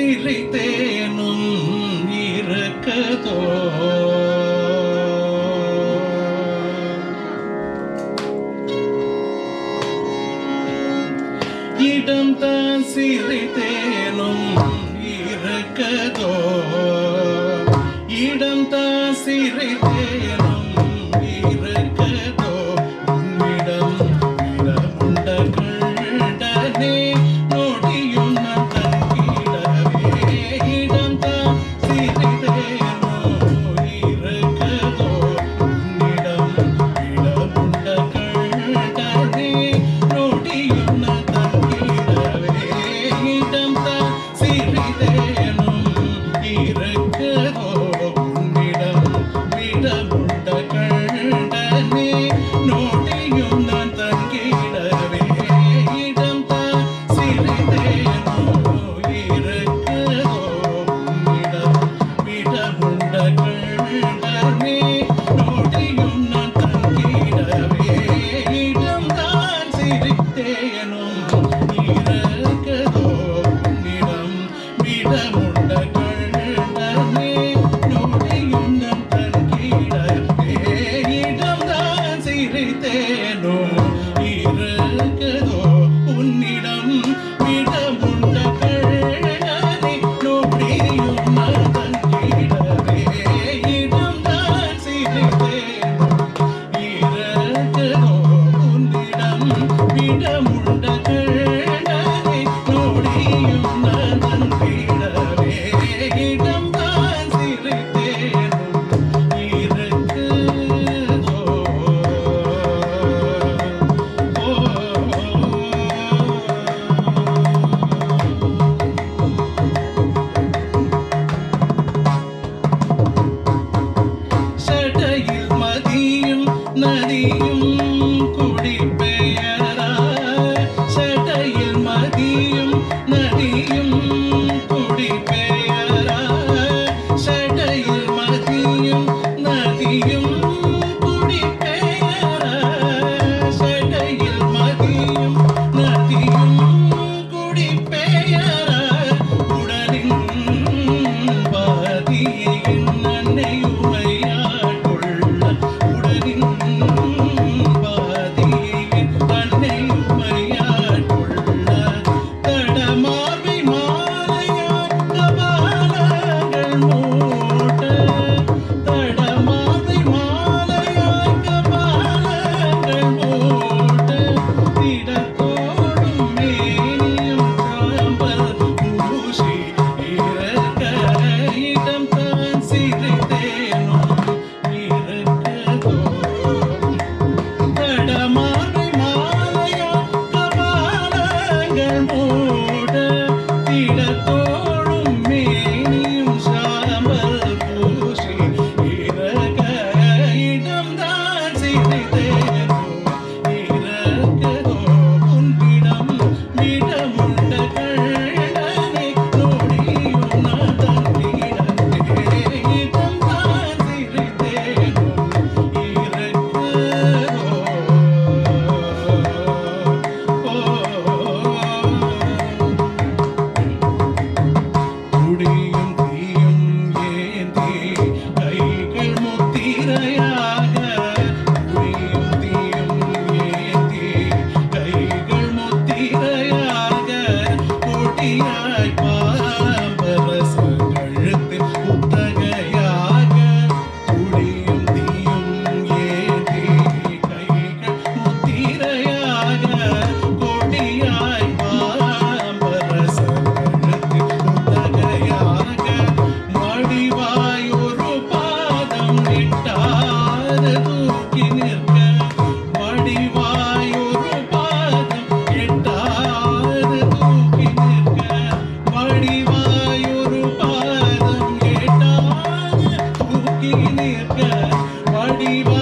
சிரித்தேனும் இருக்கதோ இடம் தான் சிரித்தேனும் இருக்கதோ இடம் தான் சிரித்தேனும் Shiva.